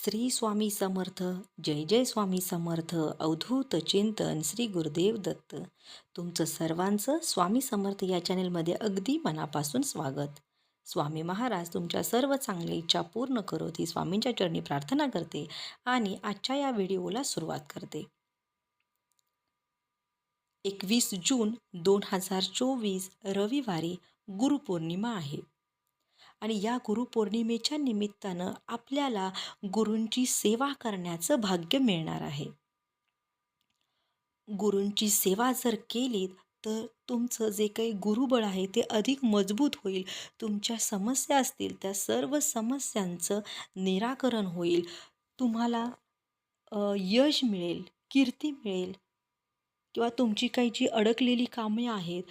श्री स्वामी समर्थ जय जय स्वामी समर्थ अवधूत चिंतन श्री गुरुदेव दत्त. तुमचं सर्वांचं स्वामी समर्थ या चॅनेलमध्ये अगदी मनापासून स्वागत. स्वामी महाराज तुमच्या सर्व चांगल्या इच्छा पूर्ण करोत ही स्वामींच्या चरणी प्रार्थना करते आणि आजच्या या व्हिडिओला सुरुवात करते. एकवीस जून दोन हजार चोवीस रविवारी गुरुपौर्णिमा आहे. आणि या गुरुपौर्णिमेच्या निमित्तानं आपल्याला गुरूंची सेवा करण्याचं भाग्य मिळणार आहे. गुरूंची सेवा जर केलीत तर तुमचं जे काही गुरुबळ आहे ते अधिक मजबूत होईल. तुमच्या समस्या असतील त्या सर्व समस्यांचं निराकरण होईल. तुम्हाला यश मिळेल कीर्ती मिळेल किंवा तुमची काही जी अडकलेली कामे आहेत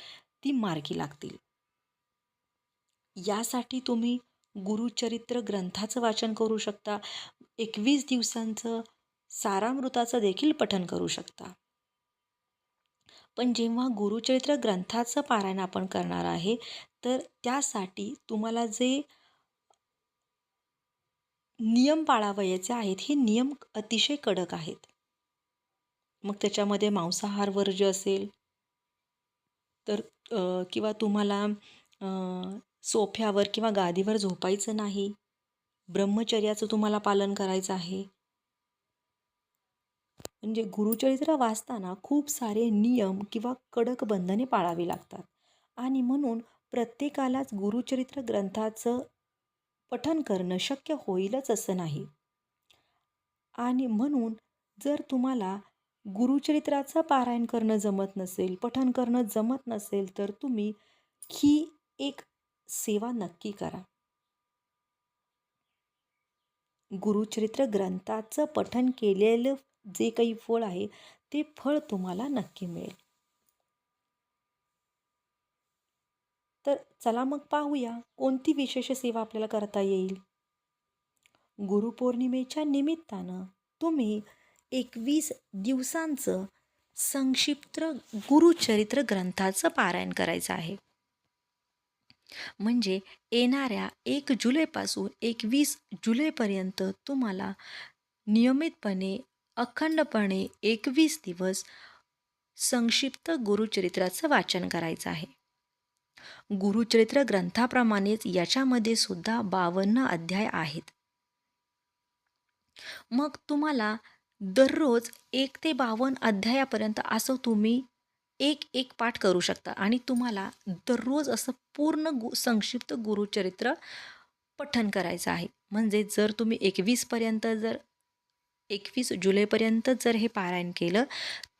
ती मार्गी लागतील. यासाठी तुम्ही गुरुचरित्र ग्रंथाचं वाचन करू शकता. एकवीस दिवसांचं सारामृताचं देखील पठन करू शकता. पण जेव्हा गुरुचरित्र ग्रंथाचं पारायण आपण करणार आहे तर त्यासाठी तुम्हाला जे नियम पाळावयाचे आहेत हे नियम अतिशय कडक आहेत. मग त्याच्यामध्ये मांसाहार वर्ज्य असेल तर किंवा तुम्हाला सोफ्यावर किंवा गादीवर झोपायचं नाही. ब्रह्मचर्याचं तुम्हाला पालन करायचं आहे. म्हणजे गुरुचरित्र वाचताना खूप सारे नियम किंवा कडक बंधने पाळावी लागतात. आणि म्हणून प्रत्येकालाच गुरुचरित्र ग्रंथाचं पठन करणं शक्य होईलच असं नाही. आणि म्हणून जर तुम्हाला गुरुचरित्राचं पारायण करणं जमत नसेल पठन करणं जमत नसेल तर तुम्ही ही एक सेवा नक्की करा. गुरुचरित्र ग्रंथाचं पठन केलेलं जे काही फळ आहे ते फळ तुम्हाला नक्की मिळेल. तर चला मग पाहूया कोणती विशेष सेवा आपल्याला करता येईल? गुरुपौर्णिमेच्या निमित्तानं तुम्ही एकवीस दिवसांचं संक्षिप्त गुरुचरित्र ग्रंथाचं पारायण करायचं आहे. म्हणजे येणाऱ्या एक जुलैपासून एकवीस जुलैपर्यंत तुम्हाला नियमितपणे अखंडपणे एकवीस दिवस संक्षिप्त गुरुचरित्राचं वाचन करायचं आहे. गुरुचरित्र ग्रंथाप्रमाणेच याच्यामध्ये सुद्धा बावन्न अध्याय आहेत. मग तुम्हाला दररोज एक ते बावन्न अध्यायापर्यंत असं तुम्ही एक एक पाठ करू शकता. आणि तुम्हाला दररोज असं पूर्ण गु संक्षिप्त गुरुचरित्र पठन करायचं आहे. म्हणजे जर तुम्ही एकवीसपर्यंत जर एकवीस जुलैपर्यंत जर हे पारायण केलं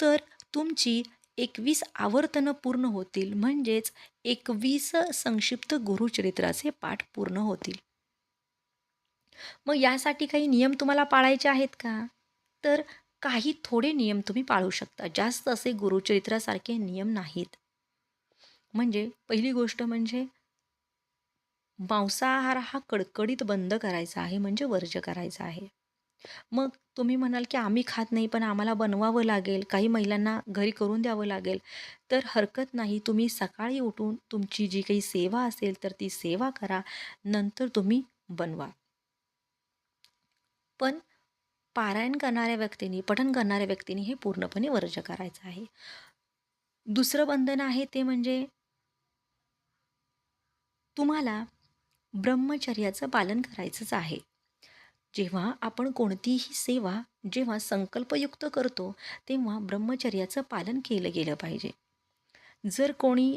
तर तुमची एकवीस आवर्तनं पूर्ण होतील. म्हणजेच एकवीस संक्षिप्त गुरुचरित्राचे पाठ पूर्ण होतील. मग यासाठी काही नियम तुम्हाला पाळायचे आहेत का? तर काही थोडे नियम तुम्ही पाळू शकता. जास्त असे गुरुचरित्रासारखे नियम नाहीत. म्हणजे पहिली गोष्ट म्हणजे मांसाहार हा कडकडीत बंद करायचा आहे म्हणजे वर्ज्य करायचा आहे. मग तुम्ही म्हणाल की आम्ही खात नाही पण आम्हाला बनवावं लागेल काही महिलांना घरी करून द्यावं लागेल. तर हरकत नाही तुम्ही सकाळी उठून तुमची जी काही सेवा असेल तर ती सेवा करा नंतर तुम्ही बनवा. पण पारायण करणाऱ्या व्यक्तींनी पठण करणाऱ्या व्यक्तींनी हे पूर्णपणे वर्ज करायचं आहे. दुसरं बंधन आहे ते म्हणजे तुम्हाला ब्रह्मचर्याचं पालन करायचंच आहे. जेव्हा आपण कोणतीही सेवा जेव्हा संकल्पयुक्त करतो तेव्हा ब्रह्मचर्याचं पालन केलं गेलं पाहिजे. जर कोणी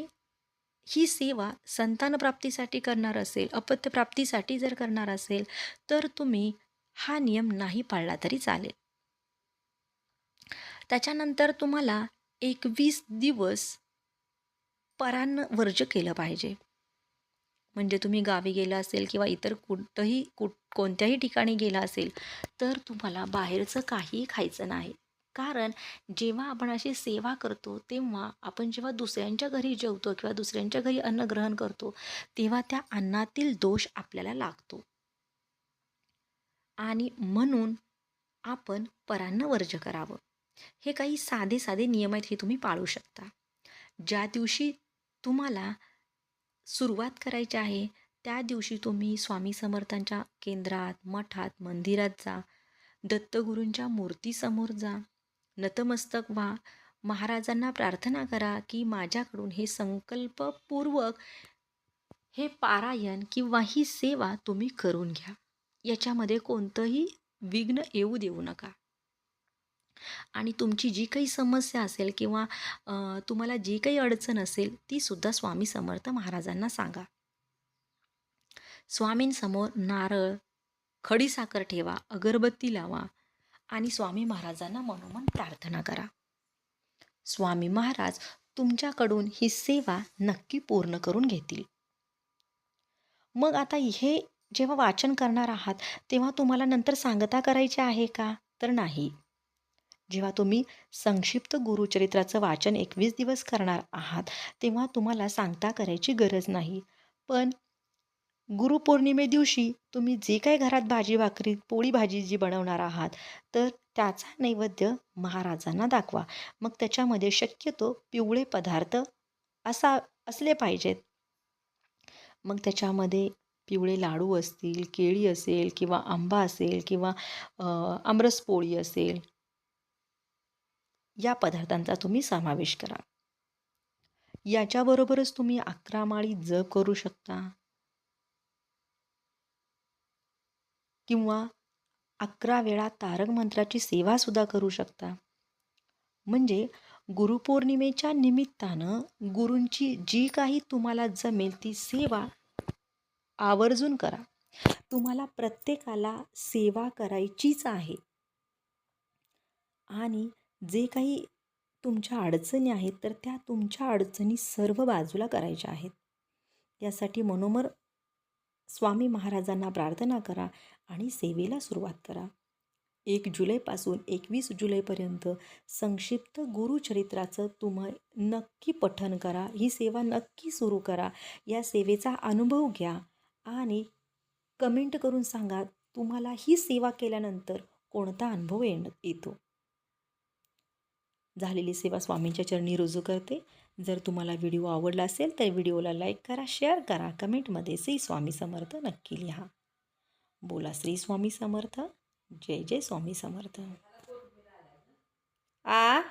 ही सेवा संतानप्राप्तीसाठी करणार असेल अपत्यप्राप्तीसाठी जर करणार असेल तर तुम्ही हा नियम नाही पाळला तरी चालेल. त्याच्यानंतर तुम्हाला एकवीस दिवस परान्न वर्ज केलं पाहिजे. म्हणजे तुम्ही गावी गेला असेल किंवा इतर कुठंही कुठ कोणत्याही ठिकाणी गेला असेल तर तुम्हाला बाहेरचं काहीही खायचं नाही. कारण जेव्हा आपण अशी सेवा करतो तेव्हा आपण जेव्हा दुसऱ्यांच्या घरी जेवतो किंवा दुसऱ्यांच्या घरी अन्न ग्रहण करतो तेव्हा त्या अन्नातील दोष आपल्याला लागतो. आणि म्हणून आपण परांना वर्ज करावं. हे काही साधे साधे नियम आहेत हे तुम्ही पाळू शकता. ज्या दिवशी तुम्हाला सुरुवात करायची आहे त्या दिवशी तुम्ही स्वामी समर्थांच्या केंद्रात मठात मंदिरात जा. दत्तगुरूंच्या मूर्तीसमोर जा. नतमस्तक व्हा. महाराजांना प्रार्थना करा की माझ्याकडून हे संकल्पपूर्वक हे पारायण किंवा ही सेवा तुम्ही करून घ्या. याच्यामध्ये कोणतंही विघ्न येऊ देऊ नका. आणि तुमची जी काही समस्या असेल किंवा तुम्हाला जी काही अडचण असेल ती सुद्धा स्वामी समर्थ महाराजांना सांगा. स्वामींसमोर नारळ खडीसाखर ठेवा अगरबत्ती लावा आणि स्वामी महाराजांना मनोमन प्रार्थना करा. स्वामी महाराज तुमच्याकडून ही सेवा नक्की पूर्ण करून घेतील. मग आता हे जेव्हा वाचन करणार आहात तेव्हा तुम्हाला नंतर सांगता करायचे आहे का? तर नाही. जेव्हा तुम्ही संक्षिप्त गुरुचरित्राचं वाचन एकवीस दिवस करणार आहात तेव्हा तुम्हाला सांगता करायची गरज नाही. पण गुरुपौर्णिमे दिवशी तुम्ही जे काही घरात भाजी भाकरी पोळी भाजी जी बनवणार आहात तर त्याचा नैवेद्य महाराजांना दाखवा. मग त्याच्यामध्ये शक्यतो पिवळे पदार्थ असा असले पाहिजेत. मग त्याच्यामध्ये पिवळे लाडू असतील केळी असेल किंवा आंबा असेल किंवा अ, आमरस पोळी असेल या पदार्थांचा तुम्ही समावेश करा. याच्याबरोबरच तुम्ही अकरा माळी जप करू शकता. किंवा अकरा वेळा तारक मंत्राची सेवासुद्धा करू शकता. म्हणजे गुरुपौर्णिमेच्या निमित्तानं गुरूंची जी काही तुम्हाला जमेल ती सेवा आवर्जून करा. तुम्हाला प्रत्येकाला सेवा करायचीच आहे. आणि जे काही तुमच्या अडचणी आहेत तर त्या तुमच्या अडचणी सर्व बाजूला करायच्या आहेत. यासाठी मनोमर स्वामी महाराजांना प्रार्थना करा आणि सेवेला सुरुवात करा. एक जुलैपासून एकवीस जुलैपर्यंत संक्षिप्त गुरुचरित्राचं तुम्ही नक्की पठन करा. ही सेवा नक्की सुरू करा. या सेवेचा अनुभव घ्या. आणि कमेंट करून सांगा तुम्हाला ही सेवा केल्यानंतर कोणता अनुभव येण येतो? झालेली सेवा स्वामींच्या चरणी रुजू करते. जर तुम्हाला व्हिडिओ आवडला असेल तर व्हिडिओला लाईक करा शेअर करा कमेंटमध्ये श्री स्वामी समर्थ नक्की लिहा. बोला श्री स्वामी समर्थ. जय जय स्वामी समर्थ. आ?